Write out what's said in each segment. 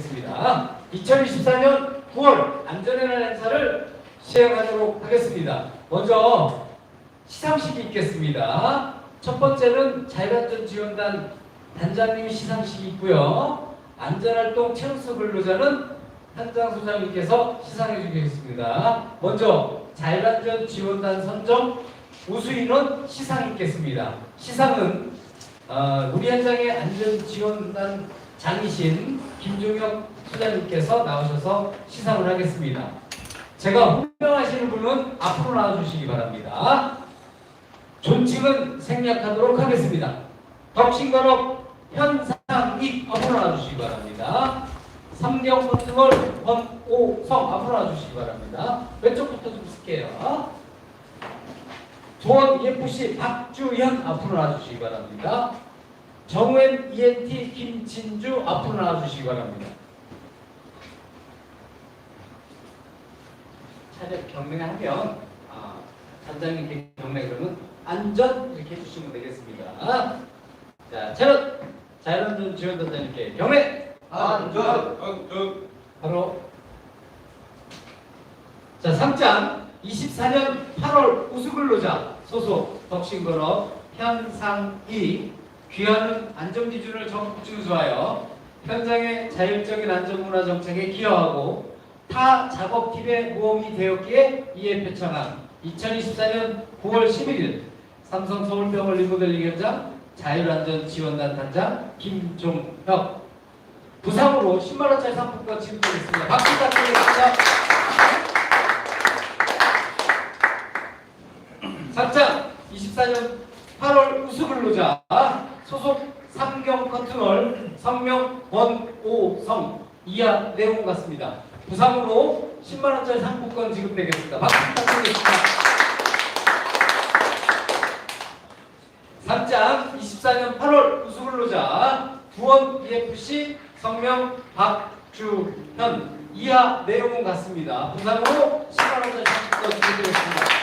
하겠습니다. 2024년 9월 안전의 날 행사를 시행하도록 하겠습니다. 먼저 시상식이 있겠습니다. 첫 번째는 자율안전 지원단 단장님이 시상식이 있고요. 안전활동 체육소 근로자는 현장 소장님께서 시상해 주시겠습니다. 먼저 자율안전 지원단 선정 우수인원 시상 있겠습니다. 시상은 어, 우리 현장의 안전 지원단 장이신 김종혁 소장님께서 나오셔서 시상을 하겠습니다. 제가 호명하시는 분은 앞으로 나와주시기 바랍니다. 존칭은 생략하도록 하겠습니다. 덕신건업 현상익 앞으로 나와주시기 바랍니다. 삼경 버튼을 권오성 앞으로 나와주시기 바랍니다. 왼쪽부터 좀 쓸게요. 조원 EFC 박주현 앞으로 나와주시기 바랍니다. 정웬 ENT 김진주 앞으로 나와주시기 바랍니다. 차렷 경례하면 아, 단장님께 경례 그러면 안전 이렇게 해주시면 되겠습니다. 자 차렷 자연안전 지원 단장님께 경례 안전, 안전, 바로 자 상장 24년 8월 우수근로자 소속 덕신건업 현상이 귀하는 안전 기준을 적극 준수하여 현장의 자율적인 안전문화 정책에 기여하고 타 작업팀의 모험이 되었기에 이에 표창한 2024년 9월 11일 삼성 서울병원 리모델링 현장 자율안전지원단 단장 김종혁 부상으로 10만원짜리 상품권 지급드리겠습니다. 박수 부탁드리겠습니다. 상장 24년 8월 우수근로자 소속 삼경 커튼월 성명 권오성 이하 내용 같습니다. 부상으로 10만원짜리 상품권 지급되겠습니다. 박수 부탁드리겠습니다. 상장 24년 8월 우수근로자 부원 EFC 성명 박주현 이하 내용은 같습니다. 부상으로 10만원짜리 상품권 지급되겠습니다.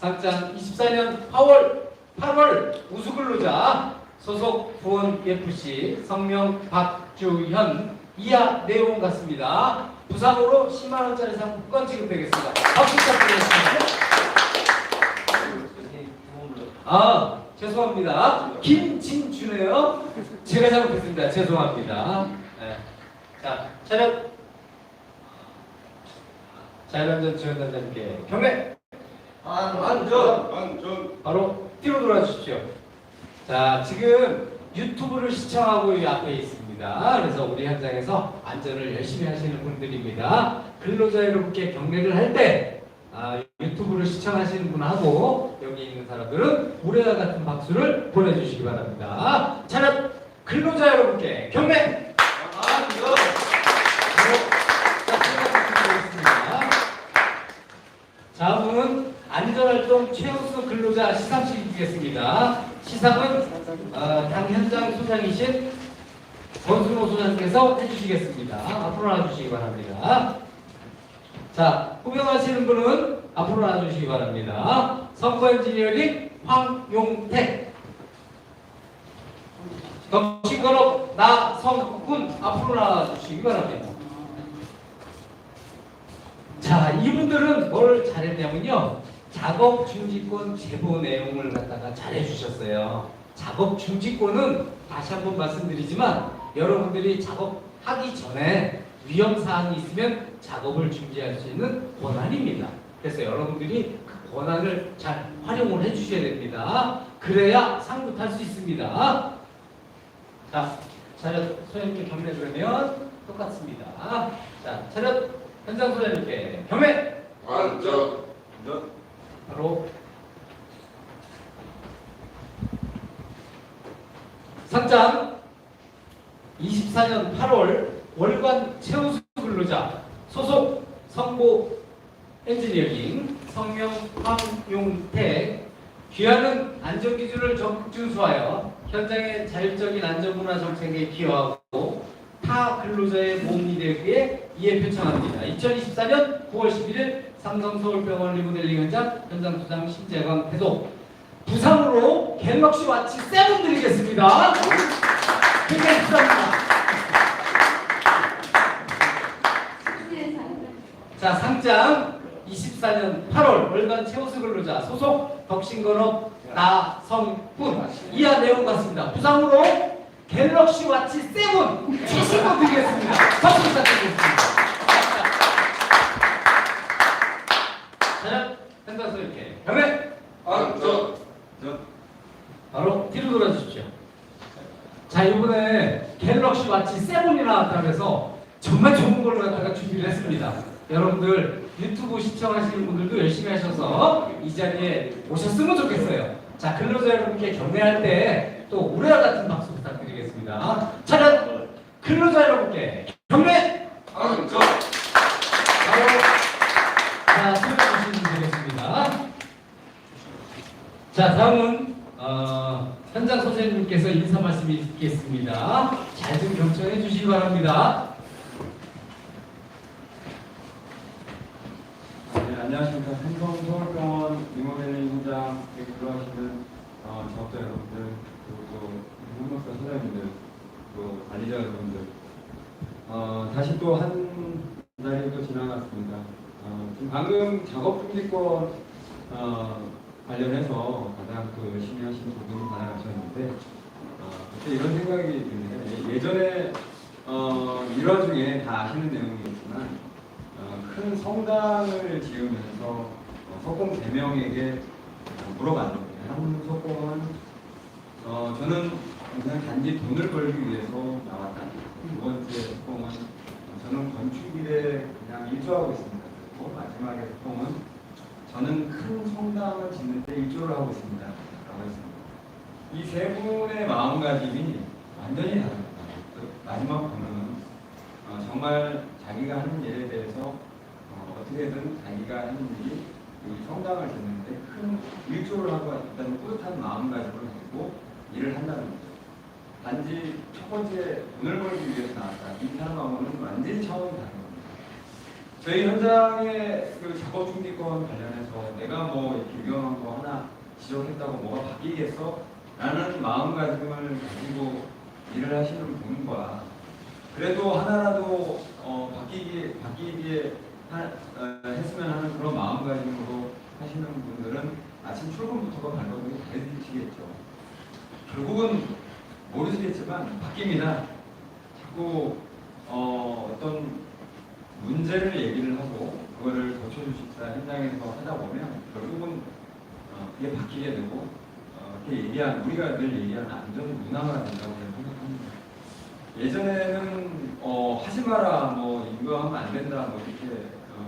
상장 24년 8월 8월 우수근로자 소속 부원 FC 성명 박주현 이하 내용 같습니다. 부상으로 10만 원짜리 상품권 지급되겠습니다. 박수 부탁드리겠습니다. 아 죄송합니다. 김진주네요. 제가 잘못했습니다. 죄송합니다. 네. 자 차렷 자율안전 지원단장님께 경례. 안전, 안전, 바로 뒤로 돌아 주십시오. 자, 지금 유튜브를 시청하고 이 앞에 있습니다. 그래서 우리 현장에서 안전을 열심히 하시는 분들입니다. 근로자 여러분께 경례를 할 때, 아, 유튜브를 시청하시는 분하고 여기 있는 사람들은 우리와 같은 박수를 보내주시기 바랍니다. 차렷 근로자 여러분께 경례! 안전, 다음은 안전활동 최우수 근로자 시상식 이겠습니다. 시상은 어, 당 현장 소장이신 권순호 소장께서 해주시겠습니다. 앞으로 나와주시기 바랍니다. 자, 호명하시는 분은 앞으로 나와주시기 바랍니다. 선거 엔지니어링 황용택 덕신건업 나성훈 앞으로 나와주시기 바랍니다. 자, 이분들은 뭘 잘했냐면요. 작업 중지권 제보 내용을 갖다가 잘 해 주셨어요. 작업 중지권은 다시 한번 말씀드리지만 여러분들이 작업하기 전에 위험 사항이 있으면 작업을 중지할 수 있는 권한입니다. 그래서 여러분들이 그 권한을 잘 활용을 해 주셔야 됩니다. 그래야 상부 탈 수 있습니다. 자, 차렷 소장님께 경례 그러면 똑같습니다. 자, 차렷 현장 소장님께 경례 안전, 바로 상장 24년 8월 월간 최우수 근로자 소속 성보 엔지니어링 성명 황용택 귀하는 안전 기준을 적극 준수하여 현장의 자율적인 안전문화 정책에 기여하고 타 근로자의 몸이 되기에 이에 표창합니다. 2024년 9월 11일 삼성서울병원 리모델링 현장 현장 부장 심재광 대독 부상으로 갤럭시 와치 세븐 드리겠습니다. 굉장히 감사합니다. 자 상장 24년 8월 월간 최우수 근로자 소속 덕신건업 나성훈 이하 내용 같습니다. 부상으로 갤럭시 와치 7 최신거 드리겠습니다. 박수 부탁드리겠습니다. 자, 현장에서 이렇게 경례 안전 전 바로 뒤로 돌아주십시오. 자 이번에 갤럭시 와치 7이 나왔다면서 정말 좋은 걸로 갖다가 준비를 했습니다. 여러분들 유튜브 시청하시는 분들도 열심히 하셔서 이 자리에 오셨으면 좋겠어요. 자 근로자 여러분께 경례할 때 또 우리와 같은 박수 부탁드리겠습니다. 차렷 근로자 여러분께 경례 안전 바로 자 수고해 주시면 되겠습니다. 자 다음은 어, 현장 선생님께서 인사 말씀이 있겠습니다. 잘 좀 경청해 주시기 바랍니다. 네, 안녕하십니까. 삼성 서울병원 리모델링 현장에 근로하시는 어, 작업자 여러분들, 그리고 또 훈목사 소장님들, 또 관리자 여러분들. 어, 다시 또 한 달이 또 지나갔습니다. 어, 방금 작업 중지권 어, 관련해서 가장 또 열심히 하신 부분이 나가셨는데, 어, 그때 이런 생각이 드는데, 예전에 어, 일화 중에 다 아시는 내용이겠지만, 어, 큰 성당을 지으면서 어, 석공 대명에게 물어봤는데 한 석공은 어, 저는 그냥 단지 돈을 벌기 위해서 나왔다. 두 번째 어, 저는 건축 일에 그냥 일조하고 있습니다. 그리고 마지막에 석공은 저는 큰 성당을 짓는 데 일조를 하고 있습니다. 라고 했습니다. 이 세 분의 마음가짐이 완전히 다릅니다. 그 마지막 분은 어, 정말 자기가 하는 일에 대해서 어, 어떻게든 자기가 하는 일이 이 성당을 짓는데 큰 일조를 하고 있다는 뿌듯한 마음가짐을 가지고 일을 한다는 거죠. 단지 첫 번째 돈을 벌기 위해서 나왔다. 이 사람하고는 완전히 차원이 다른 겁니다. 저희 현장의 그 작업 중지권 관련해서 내가 뭐 이렇게 위험한 거 하나 지적했다고 뭐가 바뀌겠어? 라는 마음가짐을 가지고 일을 하시는 분과 그래도 하나라도 어, 바뀌기 바뀌기에 하, 어, 했으면 하는 그런 마음가짐으로 하시는 분들은 아침 출근부터가 발버둥이 다르시겠죠. 결국은 모르시겠지만 바뀝니다. 자꾸 어, 어떤 문제를 얘기를 하고 그거를 고쳐주십사 현장에서 하다 보면 결국은 어, 그게 바뀌게 되고 어, 이렇게 얘기한 우리가 늘 얘기하는 안전 문화가 된다고 저는 생각합니다. 예전에는 어, 하지 마라, 뭐 이거 하면 안 된다, 뭐 이렇게 어,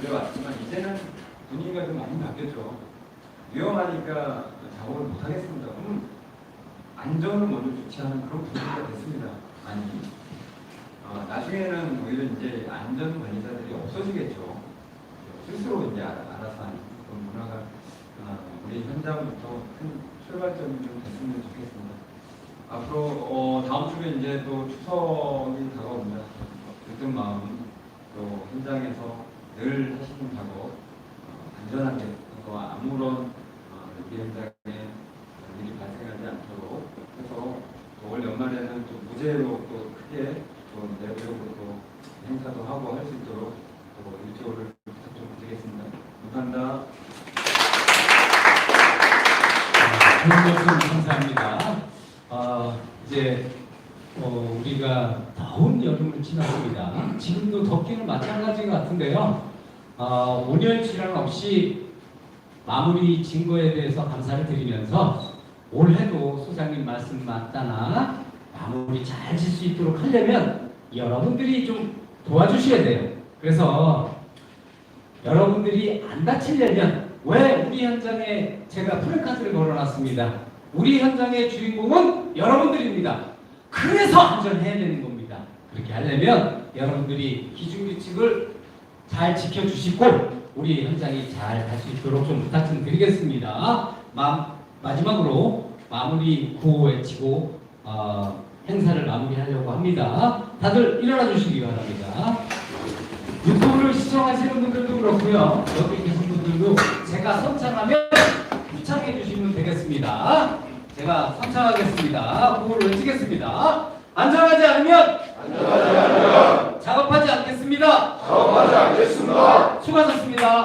그래왔지만 이제는 분위기가 좀 많이 바뀌었죠. 위험하니까 작업을 못 하겠습니다. 그럼 안전을 먼저 주체하는 그런 분위기가 됐습니다. 많이. 어, 나중에는 오히려 이제 안전 관리자들이 없어지겠죠. 스스로 이제 알아- 알아서 하는 그런 문화가 어, 우리 현장부터 큰 출발점이 좀 됐으면 좋겠습니다. 앞으로 어, 다음 주에 이제 또 추석이 다가옵니다. 들뜬 마음 또 현장에서 늘 하시는 작업 어, 안전하게 또 아무런 어, 우리 현장에 일이 발생하지 않도록 해서 또 올 연말에는 또 무죄로 또 크게 또 내부적으로 또 행사도 하고 할 수 있도록 또 일조를 부탁 좀 드리겠습니다. 감사합니다. 좋은 말씀 감사합니다. 어, 이제 어, 우리가 더운 여름을 지났습니다. 지금도 덥기는 마찬가지 같은데요. 어, 온열 질환 없이 마무리 진 거에 대해서 감사를 드리면서 올해도 소장님 말씀 맞다나 마무리 잘 질 수 있도록 하려면 여러분들이 좀 도와주셔야 돼요. 그래서 여러분들이 안 다치려면 왜 우리 현장에 제가 프레카드를 걸어놨습니다. 우리 현장의 주인공은 여러분들입니다. 그래서 안전해야 되는 겁니다. 그렇게 하려면 여러분들이 기준규칙을 잘 지켜주시고 우리 현장이 잘갈수 있도록 좀 부탁 좀 드리겠습니다. 마, 마지막으로 마무리 구호 외치고 어, 행사를 마무리하려고 합니다. 다들 일어나 주시기 바랍니다. 유튜브를 시청하시는 분들도 그렇고요. 여기 계신 분들도 제가 선창하면 후창해 주시면 되겠습니다. 제가 선창하겠습니다. 구호를 외치겠습니다. 안전하지 않으면 작업하지 않겠습니다. 작업하지 않겠습니다. 수고하셨습니다.